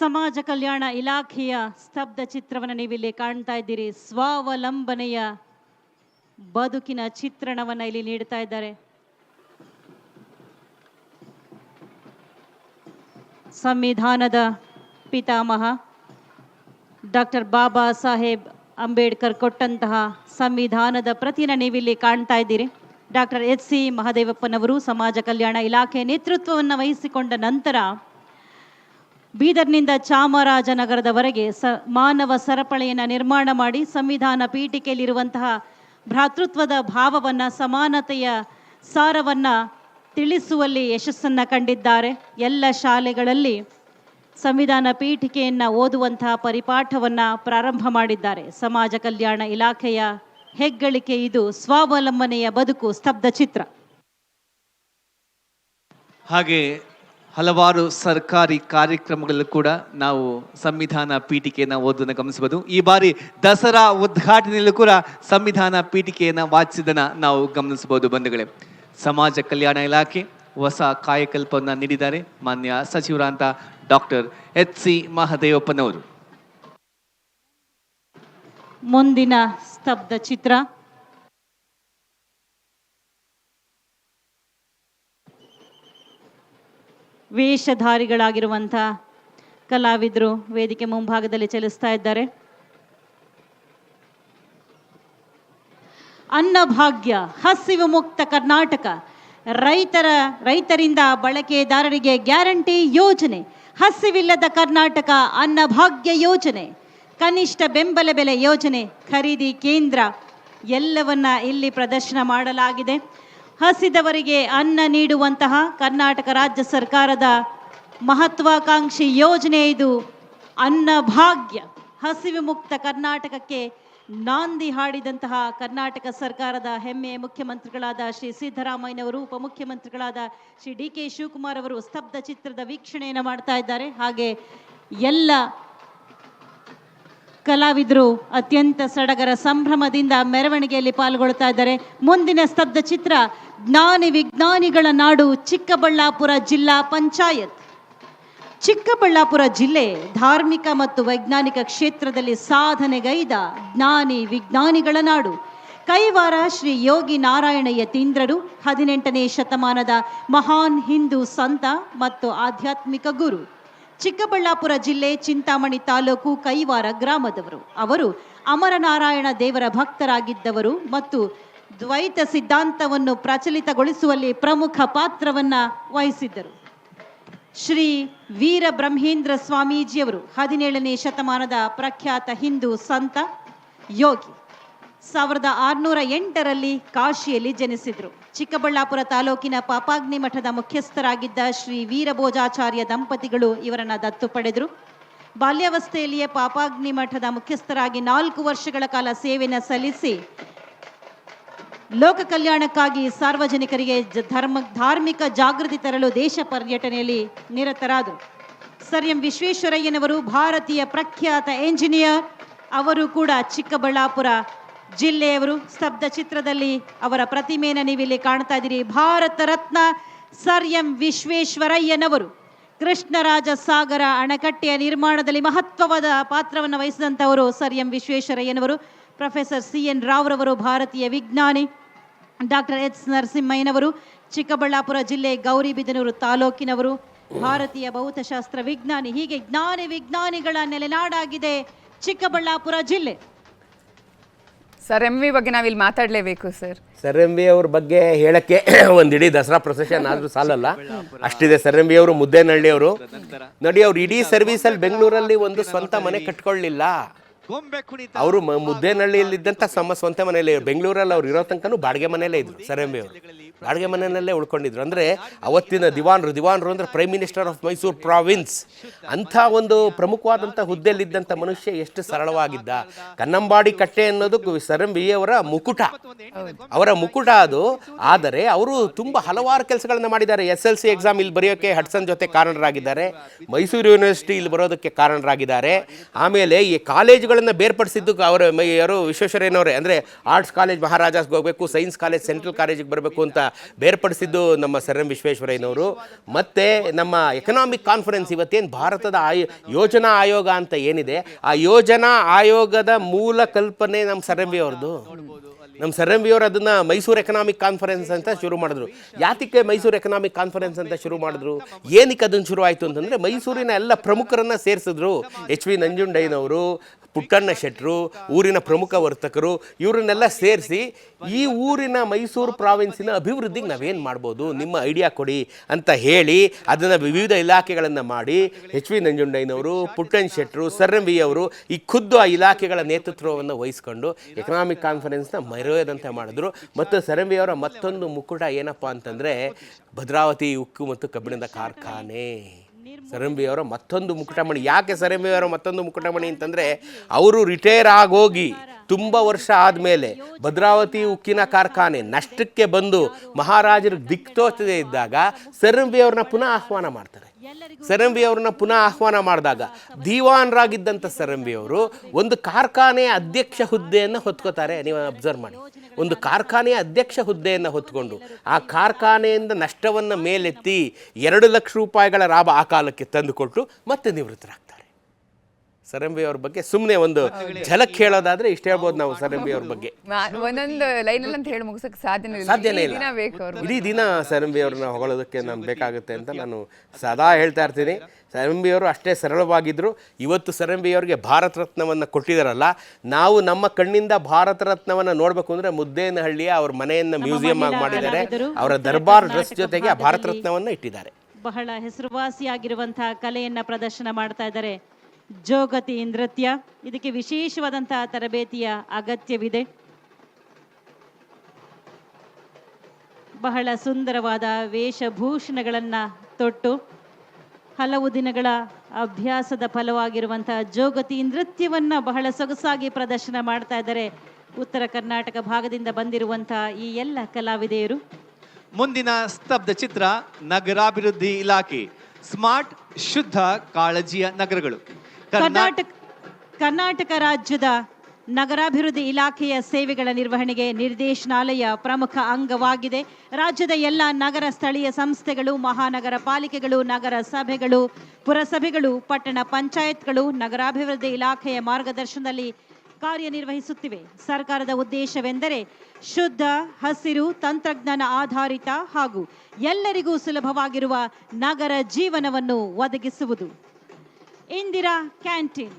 ಸಮಾಜ ಕಲ್ಯಾಣ ಇಲಾಖೆಯ ಸ್ತಬ್ಧ ಚಿತ್ರವನ್ನು ನೀವಿಲ್ಲಿ ಕಾಣ್ತಾ ಇದ್ದೀರಿ. ಸ್ವಾವಲಂಬನೆಯ ಬದುಕಿನ ಚಿತ್ರಣವನ್ನು ಇಲ್ಲಿ ನೀಡ್ತಾ ಇದ್ದಾರೆ. ಸಂವಿಧಾನದ ಪಿತಾಮಹ ಡಾಕ್ಟರ್ ಬಾಬಾ ಸಾಹೇಬ್ ಅಂಬೇಡ್ಕರ್ ಕೊಟ್ಟಂತಹ ಸಂವಿಧಾನದ ಪ್ರತಿನ ನೀವಿಲ್ಲಿ ಕಾಣ್ತಾ ಇದ್ದೀರಿ. ಡಾಕ್ಟರ್ ಎಚ್ ಸಿ ಮಹದೇವಪ್ಪನವರು ಸಮಾಜ ಕಲ್ಯಾಣ ಇಲಾಖೆ ನೇತೃತ್ವವನ್ನು ವಹಿಸಿಕೊಂಡ ನಂತರ ಬೀದರ್ನಿಂದ ಚಾಮರಾಜನಗರದವರೆಗೆ ಸ ಮಾನವ ಸರಪಳಿಯನ್ನು ನಿರ್ಮಾಣ ಮಾಡಿ ಸಂವಿಧಾನ ಪೀಠಿಕೆಯಲ್ಲಿರುವಂತಹ ಭ್ರಾತೃತ್ವದ ಭಾವವನ್ನು, ಸಮಾನತೆಯ ಸಾರವನ್ನು ತಿಳಿಸುವಲ್ಲಿ ಯಶಸ್ಸನ್ನು ಕಂಡಿದ್ದಾರೆ. ಎಲ್ಲ ಶಾಲೆಗಳಲ್ಲಿ ಸಂವಿಧಾನ ಪೀಠಿಕೆಯನ್ನು ಓದುವಂತಹ ಪರಿಪಾಠವನ್ನು ಪ್ರಾರಂಭ ಮಾಡಿದ್ದಾರೆ. ಸಮಾಜ ಕಲ್ಯಾಣ ಇಲಾಖೆಯ ಹೆಗ್ಗಳಿಕೆ ಇದು. ಸ್ವಾವಲಂಬನೆಯ ಬದುಕು, ಸ್ತಬ್ಧ ಚಿತ್ರ. ಹಾಗೆ ಹಲವಾರು ಸರ್ಕಾರಿ ಕಾರ್ಯಕ್ರಮಗಳಲ್ಲೂ ಕೂಡ ನಾವು ಸಂವಿಧಾನ ಪೀಠಿಕೆಯನ್ನು ಓದೋದನ್ನು ಗಮನಿಸಬಹುದು. ಈ ಬಾರಿ ದಸರಾ ಉದ್ಘಾಟನೆಯಲ್ಲೂ ಕೂಡ ಸಂವಿಧಾನ ಪೀಠಿಕೆಯನ್ನು ವಾಚಿಸಿದನ್ನು ನಾವು ಗಮನಿಸಬಹುದು ಬಂಧುಗಳೇ. ಸಮಾಜ ಕಲ್ಯಾಣ ಇಲಾಖೆ ಹೊಸ ಕಾಯಕಲ್ಪವನ್ನು ನೀಡಿದ್ದಾರೆ. ಮಾನ್ಯ ಸಚಿವರಂತ ಡಾಕ್ಟರ್ ಎಚ್ ಸಿ ಮಹದೇವಪ್ಪನವರು. ಮುಂದಿನ ಸ್ತಬ್ಧ ಚಿತ್ರ ವೇಷಧಾರಿಗಳಾಗಿರುವಂಥ ಕಲಾವಿದರು ವೇದಿಕೆ ಮುಂಭಾಗದಲ್ಲಿ ಚಲಿಸ್ತಾ ಇದ್ದಾರೆ. ಅನ್ನಭಾಗ್ಯ, ಹಸಿವು ಮುಕ್ತ ಕರ್ನಾಟಕ, ರೈತರ, ರೈತರಿಂದ ಬಳಕೆದಾರರಿಗೆ ಗ್ಯಾರಂಟಿ ಯೋಜನೆ, ಹಸಿವಿಲ್ಲದ ಕರ್ನಾಟಕ ಅನ್ನಭಾಗ್ಯ ಯೋಜನೆ, ಕನಿಷ್ಠ ಬೆಂಬಲ ಬೆಲೆ ಯೋಜನೆ ಖರೀದಿ ಕೇಂದ್ರ, ಎಲ್ಲವನ್ನ ಇಲ್ಲಿ ಪ್ರದರ್ಶನ ಮಾಡಲಾಗಿದೆ. ಹಸಿದವರಿಗೆ ಅನ್ನ ನೀಡುವಂತಹ ಕರ್ನಾಟಕ ರಾಜ್ಯ ಸರ್ಕಾರದ ಮಹತ್ವಾಕಾಂಕ್ಷಿ ಯೋಜನೆ ಇದು. ಅನ್ನಭಾಗ್ಯ ಹಸಿವು ಮುಕ್ತ ಕರ್ನಾಟಕಕ್ಕೆ ನಾಂದಿ ಹಾಡಿದಂತಹ ಕರ್ನಾಟಕ ಸರ್ಕಾರದ ಹೆಮ್ಮೆಯ ಮುಖ್ಯಮಂತ್ರಿಗಳಾದ ಶ್ರೀ ಸಿದ್ದರಾಮಯ್ಯನವರು ಉಪಮುಖ್ಯಮಂತ್ರಿಗಳಾದ ಶ್ರೀ ಡಿ ಕೆ ಶಿವಕುಮಾರ್ ಅವರು ಸ್ತಬ್ಧ ಚಿತ್ರದ ವೀಕ್ಷಣೆಯನ್ನು ಮಾಡ್ತಾ ಇದ್ದಾರೆ. ಹಾಗೆ ಎಲ್ಲ ಕಲಾವಿದರು ಅತ್ಯಂತ ಸಡಗರ ಸಂಭ್ರಮದಿಂದ ಮೆರವಣಿಗೆಯಲ್ಲಿ ಪಾಲ್ಗೊಳ್ತಾ ಇದ್ದಾರೆ. ಮುಂದಿನ ಸ್ತಬ್ಧ ಚಿತ್ರ, ಜ್ಞಾನಿ ವಿಜ್ಞಾನಿಗಳ ನಾಡು, ಚಿಕ್ಕಬಳ್ಳಾಪುರ ಜಿಲ್ಲಾ ಪಂಚಾಯತ್. ಚಿಕ್ಕಬಳ್ಳಾಪುರ ಜಿಲ್ಲೆ ಧಾರ್ಮಿಕ ಮತ್ತು ವೈಜ್ಞಾನಿಕ ಕ್ಷೇತ್ರದಲ್ಲಿ ಸಾಧನೆಗೈದ ಜ್ಞಾನಿ ವಿಜ್ಞಾನಿಗಳ ನಾಡು. ಕೈವಾರ ಶ್ರೀ ಯೋಗಿ ನಾರಾಯಣಯ್ಯ ತೀಂದ್ರರು, ಹದಿನೆಂಟನೇ ಶತಮಾನದ ಮಹಾನ್ ಹಿಂದೂ ಸಂತ ಮತ್ತು ಆಧ್ಯಾತ್ಮಿಕ ಗುರು. ಚಿಕ್ಕಬಳ್ಳಾಪುರ ಜಿಲ್ಲೆ ಚಿಂತಾಮಣಿ ತಾಲೂಕು ಕೈವಾರ ಗ್ರಾಮದವರು. ಅವರು ಅಮರನಾರಾಯಣ ದೇವರ ಭಕ್ತರಾಗಿದ್ದವರು ಮತ್ತು ದ್ವೈತ ಸಿದ್ಧಾಂತವನ್ನು ಪ್ರಚಲಿತಗೊಳಿಸುವಲ್ಲಿ ಪ್ರಮುಖ ಪಾತ್ರವನ್ನ ವಹಿಸಿದ್ದರು. ಶ್ರೀ ವೀರ ಬ್ರಹ್ಮೇಂದ್ರ ಸ್ವಾಮೀಜಿಯವರು ಹದಿನೇಳನೇ ಶತಮಾನದ ಪ್ರಖ್ಯಾತ ಹಿಂದೂ ಸಂತ ಯೋಗಿ. ಸಾವಿರದ ಆರುನೂರ ಎಂಟರಲ್ಲಿ ಕಾಶಿಯಲ್ಲಿ ಜನಿಸಿದರು. ಚಿಕ್ಕಬಳ್ಳಾಪುರ ತಾಲೂಕಿನ ಪಾಪಾಗ್ನಿ ಮಠದ ಮುಖ್ಯಸ್ಥರಾಗಿದ್ದ ಶ್ರೀ ವೀರಭೋಜಾಚಾರ್ಯ ದಂಪತಿಗಳು ಇವರನ್ನು ದತ್ತು ಪಡೆದರು. ಬಾಲ್ಯಾವಸ್ಥೆಯಲ್ಲಿಯೇ ಪಾಪಾಗ್ನಿ ಮಠದ ಮುಖ್ಯಸ್ಥರಾಗಿ ನಾಲ್ಕು ವರ್ಷಗಳ ಕಾಲ ಸೇವೆಯನ್ನು ಸಲ್ಲಿಸಿ ಲೋಕ ಕಲ್ಯಾಣಕ್ಕಾಗಿ ಸಾರ್ವಜನಿಕರಿಗೆ ಧರ್ಮ, ಧಾರ್ಮಿಕ ಜಾಗೃತಿ ತರಲು ದೇಶ ಪರ್ಯಟನೆಯಲ್ಲಿ ನಿರತರಾದರು. ಸರ್ ಎಂ ವಿಶ್ವೇಶ್ವರಯ್ಯನವರು ಭಾರತೀಯ ಪ್ರಖ್ಯಾತ ಎಂಜಿನಿಯರ್, ಅವರು ಕೂಡ ಚಿಕ್ಕಬಳ್ಳಾಪುರ ಜಿಲ್ಲೆಯವರು ಸ್ತಬ್ಧ ಚಿತ್ರದಲ್ಲಿ ಅವರ ಪ್ರತಿಮೆಯನ್ನು ನೀವಿಲ್ಲಿ ಕಾಣ್ತಾ ಇದ್ದೀರಿ. ಭಾರತ ರತ್ನ ಸರ್ ಎಂ ವಿಶ್ವೇಶ್ವರಯ್ಯನವರು ಕೃಷ್ಣರಾಜ ಸಾಗರ ಅಣೆಕಟ್ಟೆಯ ನಿರ್ಮಾಣದಲ್ಲಿ ಮಹತ್ವವಾದ ಪಾತ್ರವನ್ನು ವಹಿಸಿದಂಥವರು ಸರ್ ಎಂ ವಿಶ್ವೇಶ್ವರಯ್ಯನವರು. ಪ್ರೊಫೆಸರ್ ಸಿ ಎನ್ ರಾವ್ರವರು, ಭಾರತೀಯ ವಿಜ್ಞಾನಿ ಡಾಕ್ಟರ್ ಎಚ್ ನರಸಿಂಹಯ್ಯನವರು, ಚಿಕ್ಕಬಳ್ಳಾಪುರ ಜಿಲ್ಲೆ ಗೌರಿಬಿದನೂರು ತಾಲೂಕಿನವರು, ಭಾರತೀಯ ಭೌತಶಾಸ್ತ್ರ ವಿಜ್ಞಾನಿ, ಹೀಗೆ ಜ್ಞಾನಿ ವಿಜ್ಞಾನಿಗಳ ನೆಲೆನಾಡಾಗಿದೆ ಚಿಕ್ಕಬಳ್ಳಾಪುರ ಜಿಲ್ಲೆ. ಸರ್ ಎಂ ವಿ ಬಗ್ಗೆ ನಾವಿಲ್ಲಿ ಮಾತಾಡಲೇಬೇಕು, ಸರ್. ಸರ್ ಎಂ ವಿ ಅವ್ರ ಬಗ್ಗೆ ಹೇಳಕ್ಕೆ ಒಂದು ಇಡೀ ದಸರಾ ಪ್ರೊಸೆಷನ್ ಆದ್ರೂ ಸಾಲಲ್ಲ. ಅಷ್ಟಿದೆ ಸರ್ ಎಂ ವಿ ಅವರು ಮುದ್ದೇನಹಳ್ಳಿ ಅವರು ನೋಡಿ, ಅವ್ರು ಇಡೀ ಸರ್ವಿಸಲ್ಲಿ ಬೆಂಗಳೂರಲ್ಲಿ ಒಂದು ಸ್ವಂತ ಮನೆ ಕಟ್ಕೊಳ್ಳಿಲ್ಲ ಅವರು ಮುದ್ದೇನಹಳ್ಳಿಯಲ್ಲಿದ್ದಂಥ ಸಮ ಸ್ವಂತ ಮನೆಯಲ್ಲೇ ಬೆಂಗಳೂರಲ್ಲಿ ಅವ್ರು ಇರೋ ತನಕನೂ ಬಾಡಿಗೆ ಮನೆಯಲ್ಲೇ ಇದ್ರು ಸರ್ ಎಂ ಬಿ ಅವರು ಬಾಡಿಗೆ ಮನೆಯಲ್ಲೇ ಉಳ್ಕೊಂಡಿದ್ರು. ಅಂದರೆ ಅವತ್ತಿನ ದಿವಾನ್ರು ದಿವಾನ್ರು ಅಂದರೆ prime minister of Mysuru province ಅಂಥ ಒಂದು ಪ್ರಮುಖವಾದಂಥ ಹುದ್ದೆಯಲ್ಲಿದ್ದಂಥ ಮನುಷ್ಯ ಎಷ್ಟು ಸರಳವಾಗಿದ್ದ. ಕನ್ನಂಬಾಡಿ ಕಟ್ಟೆ ಅನ್ನೋದು ಸರ್ ಎಂ ಬಿ ಅವರ ಮುಕುಟ. ಅವರ ಮುಕುಟ ಅದು. ಆದರೆ ಅವರು ತುಂಬ ಹಲವಾರು ಕೆಲಸಗಳನ್ನು ಮಾಡಿದ್ದಾರೆ. ಎಸ್ ಎಲ್ ಸಿ ಎಕ್ಸಾಮ್ ಇಲ್ಲಿ ಬರೆಯೋಕ್ಕೆ ಹಡ್ಸನ್ ಜೊತೆ ಕಾರಣರಾಗಿದ್ದಾರೆ. ಮೈಸೂರು ಯೂನಿವರ್ಸಿಟಿ ಇಲ್ಲಿ ಬರೋದಕ್ಕೆ ಕಾರಣರಾಗಿದ್ದಾರೆ. ಆಮೇಲೆ ಈ ಕಾಲೇಜುಗಳ ಇಲಾಖೆಗಳನ್ನು ಬೇರ್ಪಡಿಸಿದ್ದು ಅವರ ಯಾರು ವಿಶ್ವೇಶ್ವರಯ್ಯನವರೇ. ಅಂದರೆ ಆರ್ಟ್ಸ್ ಕಾಲೇಜ್ ಮಹಾರಾಜಾಸ್ಗೆ ಹೋಗಬೇಕು, ಸೈನ್ಸ್ ಕಾಲೇಜ್, ಸೆಂಟ್ರಲ್ ಕಾಲೇಜಿಗೆ ಬರಬೇಕು ಅಂತ ಬೇರ್ಪಡಿಸಿದ್ದು ನಮ್ಮ ಸರ್ ಎಂ ವಿಶ್ವೇಶ್ವರಯ್ಯನವರು. ಮತ್ತು ನಮ್ಮ ಎಕನಾಮಿಕ್ ಕಾನ್ಫರೆನ್ಸ್ ಇವತ್ತೇನು ಭಾರತದ ಆಯೋ, ಯೋಜನಾ ಆಯೋಗ ಅಂತ ಏನಿದೆ, ಆ ಯೋಜನಾ ಆಯೋಗದ ಮೂಲ ಕಲ್ಪನೆ ನಮ್ಮ ಸರ್ ಎಂ ನಮ್ಮ ಸರ್ ಎಂ ವಿ ಅವರು ಅದನ್ನು ಮೈಸೂರು ಎಕನಾಮಿಕ್ ಕಾನ್ಫರೆನ್ಸ್ ಅಂತ ಶುರು ಮಾಡಿದ್ರು. ಯಾತಕ್ಕೆ ಮೈಸೂರು ಎಕನಾಮಿಕ್ ಕಾನ್ಫರೆನ್ಸ್ ಅಂತ ಶುರು ಮಾಡಿದ್ರು? ಏನಕ್ಕೆ ಅದನ್ನು ಶುರು ಆಯಿತು ಅಂತಂದರೆ ಮೈಸೂರಿನ ಎಲ್ಲ ಪ್ರಮುಖರನ್ನು ಸೇರಿಸಿದ್ರು ಎಚ್ ವಿ ನಂಜುಂಡಯ್ಯನವರು ಪುಟ್ಟಣ್ಣ ಶೆಟ್ಟರು ಊರಿನ ಪ್ರಮುಖ ವರ್ತಕರು, ಇವರನ್ನೆಲ್ಲ ಸೇರಿಸಿ ಈ ಊರಿನ ಮೈಸೂರು ಪ್ರಾವಿನ್ಸಿನ ಅಭಿವೃದ್ಧಿಗೆ ನಾವೇನು ಮಾಡ್ಬೋದು? ನಿಮ್ಮ ಐಡಿಯಾ ಕೊಡಿ ಅಂತ ಹೇಳಿ ಅದನ್ನು ವಿವಿಧ ಇಲಾಖೆಗಳನ್ನು ಮಾಡಿ ಎಚ್ ವಿ ನಂಜುಂಡಯ್ಯನವರು ಪುಟ್ಟಣ್ಣ ಶೆಟ್ಟರು ಸರ್ ಎಂ ವಿ ಅವರು ಈ ಖುದ್ದು ಆ ಇಲಾಖೆಗಳ ನೇತೃತ್ವವನ್ನು ವಹಿಸ್ಕೊಂಡು ಎಕನಾಮಿಕ್ ಕಾನ್ಫರೆನ್ಸ್ನ ಮರೆಯೋದಂತೆ ಮಾಡಿದ್ರು. ಮತ್ತು ಸರ್ ಎಂ ವಿ ಅವರ ಮತ್ತೊಂದು ಮುಕುಟ ಏನಪ್ಪ ಅಂತಂದರೆ ಭದ್ರಾವತಿ ಉಕ್ಕು ಮತ್ತು ಕಬ್ಬಿಣದ ಕಾರ್ಖಾನೆ. ಸರಂಬಿ ಅವರ ಮತ್ತೊಂದು ಮುಕುಟಮಣಿ. ಯಾಕೆ ಸರಂಬಿ ಅವರ ಮತ್ತೊಂದು ಮುಕುಟಮಣಿ ಅಂತಂದರೆ ಅವರು ರಿಟೈರ್ ಆಗೋಗಿ ತುಂಬ ವರ್ಷ ಆದಮೇಲೆ ಭದ್ರಾವತಿ ಉಕ್ಕಿನ ಕಾರ್ಖಾನೆ ನಷ್ಟಕ್ಕೆ ಬಂದು ಮಹಾರಾಜರು ದಿಕ್ತೋಚದೆ ಇದ್ದಾಗ ಸರಂಬಿ ಅವ್ರನ್ನ ಪುನಃ ಆಹ್ವಾನ ಮಾಡ್ತಾರೆ. ಸರಂಬಿ ಅವ್ರನ್ನ ಪುನಃ ಆಹ್ವಾನ ಮಾಡಿದಾಗ ದಿವಾನ್ರಾಗಿದ್ದಂಥ ಸರಂಬಿ ಅವರು ಒಂದು ಕಾರ್ಖಾನೆಯ ಅಧ್ಯಕ್ಷ ಹುದ್ದೆಯನ್ನು ಹೊತ್ಕೋತಾರೆ. ನೀವು ಅಬ್ಸರ್ವ್ ಮಾಡಿ. ಒಂದು ಕಾರ್ಖಾನೆಯ ಅಧ್ಯಕ್ಷ ಹುದ್ದೆಯನ್ನು ಹೊತ್ತುಕೊಂಡು ಆ ಕಾರ್ಖಾನೆಯಿಂದ ನಷ್ಟವನ್ನು ಮೇಲೆತ್ತಿ ಎರಡು ಲಕ್ಷ ರೂಪಾಯಿಗಳ ಲಾಭ ಆ ಕಾಲಕ್ಕೆ ತಂದುಕೊಟ್ಟು ಮತ್ತೆ ನಿವೃತ್ತರಾಗ್ತಾರೆ. ಸರಂಬಿ ಅವ್ರ ಬಗ್ಗೆ ಸುಮ್ಮನೆ ಒಂದು ಝಲಕ್ ಹೇಳೋದಾದ್ರೆ ಇಷ್ಟ ಹೇಳ್ಬೋದು ನಾವು ಸರಂಬಿ ಅವ್ರ ಬಗ್ಗೆ. ಒಂದೊಂದು ಲೈನಲ್ಲಿ ಅಂತ ಹೇಳಿ ಮುಗಿಸಕ್ಕೆ ಸಾಧ್ಯನೇ ಇಲ್ಲ. ಸಾಧ್ಯನೇ ಇಡೀ ಇಲ್ಲ. ದಿನ ಸರ್ ಎಂ ಇಡೀ ದಿನ ಸರಂಬಿ ಅವ್ರನ್ನ ಹೊಗಳೋದಕ್ಕೆ ನಾನು ಬೇಕಾಗುತ್ತೆ ಅಂತ ನಾನು ಸದಾ ಹೇಳ್ತಾ ಇರ್ತೀನಿ. ಸರಂಬಿ ಅವರು ಅಷ್ಟೇ ಸರಳವಾಗಿದ್ದರು ಇವತ್ತು ಸರಂಬಿ ಅವರಿಗೆ ಭಾರತ ರತ್ನವನ್ನು ಕೊಟ್ಟಿದ್ದಾರಲ್ಲ ನಾವು ನಮ್ಮ ಕಣ್ಣಿಂದ ಭಾರತ ರತ್ನವನ್ನು ನೋಡಬೇಕು ಅಂದರೆ ಮುದ್ದೇನಹಳ್ಳಿಯ ಅವ್ರ ಮನೆಯನ್ನು ಮ್ಯೂಸಿಯಂ ಆಗಿ ಮಾಡಿದ್ದಾರೆ. ಅವರ ದರ್ಬಾರ್ ಡ್ರೆಸ್ ಜೊತೆಗೆ ಆ ಭಾರತ ರತ್ನವನ್ನು ಇಟ್ಟಿದ್ದಾರೆ. ಬಹಳ ಹೆಸರುವಾಸಿಯಾಗಿರುವಂತಹ ಕಲೆಯನ್ನ ಪ್ರದರ್ಶನ ಮಾಡ್ತಾ ಇದ್ದಾರೆ. ಜೋಗತಿ ನೃತ್ಯ. ಇದಕ್ಕೆ ವಿಶೇಷವಾದಂತಹ ತರಬೇತಿಯ ಅಗತ್ಯವಿದೆ. ಬಹಳ ಸುಂದರವಾದ ವೇಷಭೂಷಣಗಳನ್ನ ತೊಟ್ಟು ಹಲವು ದಿನಗಳ ಅಭ್ಯಾಸದ ಫಲವಾಗಿರುವಂತಹ ಜೋಗತಿ ನೃತ್ಯವನ್ನು ಬಹಳ ಸೊಗಸಾಗಿ ಪ್ರದರ್ಶನ ಮಾಡ್ತಾ ಇದ್ದಾರೆ ಉತ್ತರ ಕರ್ನಾಟಕ ಭಾಗದಿಂದ ಬಂದಿರುವಂತಹ ಈ ಎಲ್ಲ ಕಲಾವಿದೆಯರು. ಮುಂದಿನ ಸ್ತಬ್ಧ ಚಿತ್ರ ನಗರಾಭಿವೃದ್ಧಿ ಇಲಾಖೆ, ಸ್ಮಾರ್ಟ್, ಶುದ್ಧ ಕಾಳಜಿಯ ನಗರಗಳು. ಕರ್ನಾಟಕ ಕರ್ನಾಟಕ ರಾಜ್ಯದ ನಗರಾಭಿವೃದ್ಧಿ ಇಲಾಖೆಯ ಸೇವೆಗಳ ನಿರ್ವಹಣೆಗೆ ನಿರ್ದೇಶನಾಲಯ ಪ್ರಮುಖ ಅಂಗವಾಗಿದೆ. ರಾಜ್ಯದ ಎಲ್ಲ ನಗರ ಸ್ಥಳೀಯ ಸಂಸ್ಥೆಗಳು, ಮಹಾನಗರ ಪಾಲಿಕೆಗಳು, ನಗರ ಸಭೆಗಳು, ಪುರಸಭೆಗಳು, ಪಟ್ಟಣ ಪಂಚಾಯತ್ಗಳು, ನಗರಾಭಿವೃದ್ಧಿ ಇಲಾಖೆಯ ಮಾರ್ಗದರ್ಶನದಲ್ಲಿ ಕಾರ್ಯನಿರ್ವಹಿಸುತ್ತಿವೆ. ಸರ್ಕಾರದ ಉದ್ದೇಶವೆಂದರೆ ಶುದ್ಧ, ಹಸಿರು, ತಂತ್ರಜ್ಞಾನ ಆಧಾರಿತ ಹಾಗೂ ಎಲ್ಲರಿಗೂ ಸುಲಭವಾಗಿರುವ ನಗರ ಜೀವನವನ್ನು ಒದಗಿಸುವುದು. ಇಂದಿರಾ ಕ್ಯಾಂಟೀನ್.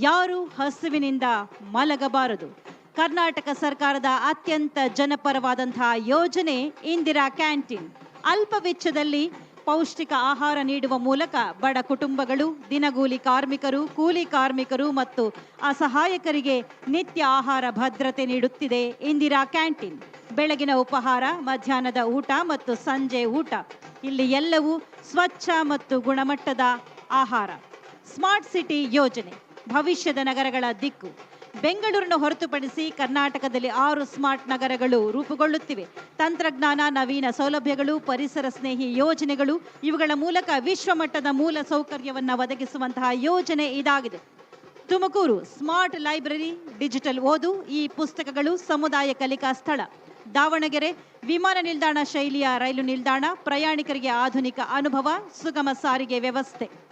ಯಾರು ಹಸುವಿನಿಂದ ಮಲಗಬಾರದು. ಕರ್ನಾಟಕ ಸರ್ಕಾರದ ಅತ್ಯಂತ ಜನಪರವಾದಂತಹ ಯೋಜನೆ ಇಂದಿರಾ ಕ್ಯಾಂಟೀನ್. ಅಲ್ಪ ವೆಚ್ಚದಲ್ಲಿ ಪೌಷ್ಟಿಕ ಆಹಾರ ನೀಡುವ ಮೂಲಕ ಬಡ ಕುಟುಂಬಗಳು, ದಿನಗೂಲಿ ಕಾರ್ಮಿಕರು, ಕೂಲಿ ಕಾರ್ಮಿಕರು ಮತ್ತು ಅಸಹಾಯಕರಿಗೆ ನಿತ್ಯ ಆಹಾರ ಭದ್ರತೆ ನೀಡುತ್ತಿದೆ ಇಂದಿರಾ ಕ್ಯಾಂಟೀನ್. ಬೆಳಗಿನ ಉಪಹಾರ, ಮಧ್ಯಾಹ್ನದ ಊಟ ಮತ್ತು ಸಂಜೆ ಊಟ. ಇಲ್ಲಿ ಎಲ್ಲವೂ ಸ್ವಚ್ಛ ಮತ್ತು ಗುಣಮಟ್ಟದ ಆಹಾರ. ಸ್ಮಾರ್ಟ್ ಸಿಟಿ ಯೋಜನೆ. ಭವಿಷ್ಯದ ನಗರಗಳ ದಿಕ್ಕು. ಬೆಂಗಳೂರನ್ನು ಹೊರತುಪಡಿಸಿ ಕರ್ನಾಟಕದಲ್ಲಿ ಆರು ಸ್ಮಾರ್ಟ್ ನಗರಗಳು ರೂಪುಗೊಳ್ಳುತ್ತಿವೆ. ತಂತ್ರಜ್ಞಾನ, ನವೀನ ಸೌಲಭ್ಯಗಳು, ಪರಿಸರ ಸ್ನೇಹಿ ಯೋಜನೆಗಳು ಇವುಗಳ ಮೂಲಕ ವಿಶ್ವಮಟ್ಟದ ಮೂಲ ಸೌಕರ್ಯವನ್ನು ಒದಗಿಸುವಂತಹ ಯೋಜನೆ ಇದಾಗಿದೆ. ತುಮಕೂರು ಸ್ಮಾರ್ಟ್ ಲೈಬ್ರರಿ, ಡಿಜಿಟಲ್ ಓದು, ಈ ಪುಸ್ತಕಗಳು ಸಮುದಾಯ ಕಲಿಕಾ ಸ್ಥಳ. ದಾವಣಗೆರೆ ವಿಮಾನ ನಿಲ್ದಾಣ ಶೈಲಿಯ ರೈಲು ನಿಲ್ದಾಣ, ಪ್ರಯಾಣಿಕರಿಗೆ ಆಧುನಿಕ ಅನುಭವ, ಸುಗಮ ಸಾರಿಗೆ ವ್ಯವಸ್ಥೆ.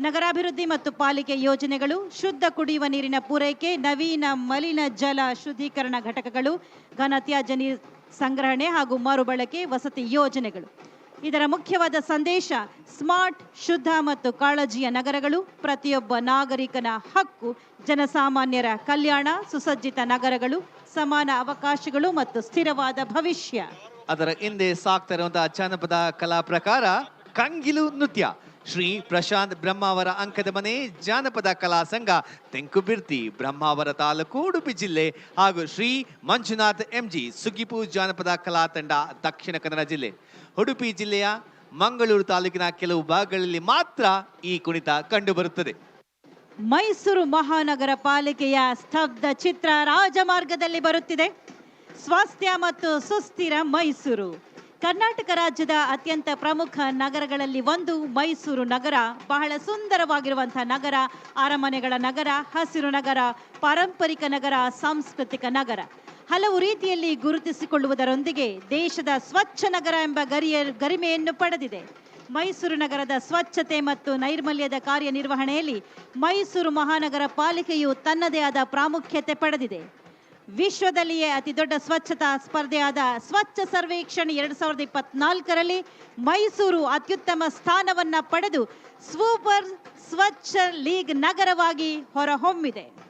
ನಗರಾಭಿವೃದ್ಧಿ ಮತ್ತು ಪಾಲಿಕೆ ಯೋಜನೆಗಳು, ಶುದ್ಧ ಕುಡಿಯುವ ನೀರಿನ ಪೂರೈಕೆ, ನವೀನ ಮಲಿನ ಜಲ ಶುದ್ಧೀಕರಣ ಘಟಕಗಳು ಘನತ್ಯಾಜ್ಯ ಸಂಗ್ರಹಣೆ ಹಾಗೂ ಮರುಬಳಕೆ ವಸತಿ ಯೋಜನೆಗಳು. ಇದರ ಮುಖ್ಯವಾದ ಸಂದೇಶ, ಸ್ಮಾರ್ಟ್, ಶುದ್ಧ ಮತ್ತು ಕಾಳಜಿಯ ನಗರಗಳು, ಪ್ರತಿಯೊಬ್ಬ ನಾಗರಿಕನ ಹಕ್ಕು, ಜನಸಾಮಾನ್ಯರ ಕಲ್ಯಾಣ, ಸುಸಜ್ಜಿತ ನಗರಗಳು, ಸಮಾನ ಅವಕಾಶಗಳು ಮತ್ತು ಸ್ಥಿರವಾದ ಭವಿಷ್ಯ. ಅದರ ಹಿಂದೆ ಸಾಕ್ತಾ ಇರುವಂತಹ ಜಾನಪದ ಕಲಾ ಪ್ರಕಾರ, ಕಂಗಿಲು ನೃತ್ಯ. ಶ್ರೀ ಪ್ರಶಾಂತ್ ಬ್ರಹ್ಮಾವರ ಅಂಕದ ಮನೆ ಜಾನಪದ ಕಲಾ ಸಂಘ ತೆಂಕುಬಿರ್ತಿ ಬ್ರಹ್ಮಾವರ ತಾಲೂಕು ಉಡುಪಿ ಜಿಲ್ಲೆ ಹಾಗೂ ಶ್ರೀ ಮಂಜುನಾಥ್ ಎಂಜಿ ಸುಗಿಪು ಜಾನಪದ ಕಲಾ ತಂಡ ದಕ್ಷಿಣ ಕನ್ನಡ ಜಿಲ್ಲೆ. ಉಡುಪಿ ಜಿಲ್ಲೆಯ ಮಂಗಳೂರು ತಾಲೂಕಿನ ಕೆಲವು ಭಾಗಗಳಲ್ಲಿ ಮಾತ್ರ ಈ ಕುಣಿತ ಕಂಡುಬರುತ್ತದೆ. ಮೈಸೂರು ಮಹಾನಗರ ಪಾಲಿಕೆಯ ಸ್ತಬ್ಧ ಚಿತ್ರ ರಾಜಮಾರ್ಗದಲ್ಲಿ ಬರುತ್ತಿದೆ. ಸ್ವಾಸ್ಥ್ಯ ಮತ್ತು ಸುಸ್ಥಿರ ಮೈಸೂರು. ಕರ್ನಾಟಕ ರಾಜ್ಯದ ಅತ್ಯಂತ ಪ್ರಮುಖ ನಗರಗಳಲ್ಲಿ ಒಂದು ಮೈಸೂರು ನಗರ. ಬಹಳ ಸುಂದರವಾಗಿರುವಂತಹ ನಗರ, ಅರಮನೆಗಳ ನಗರ, ಹಸಿರು ನಗರ, ಪಾರಂಪರಿಕ ನಗರ, ಸಾಂಸ್ಕೃತಿಕ ನಗರ. ಹಲವು ರೀತಿಯಲ್ಲಿ ಗುರುತಿಸಿಕೊಳ್ಳುವುದರೊಂದಿಗೆ ದೇಶದ ಸ್ವಚ್ಛ ನಗರ ಎಂಬ ಗರಿಯ, ಗರಿಮೆಯನ್ನು ಪಡೆದಿದೆ. ಮೈಸೂರು ನಗರದ ಸ್ವಚ್ಛತೆ ಮತ್ತು ನೈರ್ಮಲ್ಯದ ಕಾರ್ಯನಿರ್ವಹಣೆಯಲ್ಲಿ ಮೈಸೂರು ಮಹಾನಗರ ಪಾಲಿಕೆಯು ತನ್ನದೇ ಆದ ಪ್ರಾಮುಖ್ಯತೆ ಪಡೆದಿದೆ. ವಿಶ್ವದಲ್ಲಿಯೇ ಅತಿ ದೊಡ್ಡ ಸ್ವಚ್ಛತಾ ಸ್ಪರ್ಧೆಯಾದ ಸ್ವಚ್ಛ ಸರ್ವೇಕ್ಷಣೆ ಎರಡ್ ಸಾವಿರದ ಇಪ್ಪತ್ನಾಲ್ಕರಲ್ಲಿ ಮೈಸೂರು ಅತ್ಯುತ್ತಮ ಸ್ಥಾನವನ್ನ ಪಡೆದು ಸೂಪರ್ ಸ್ವಚ್ಛ ಲೀಗ್ ನಗರವಾಗಿ ಹೊರಹೊಮ್ಮಿದೆ.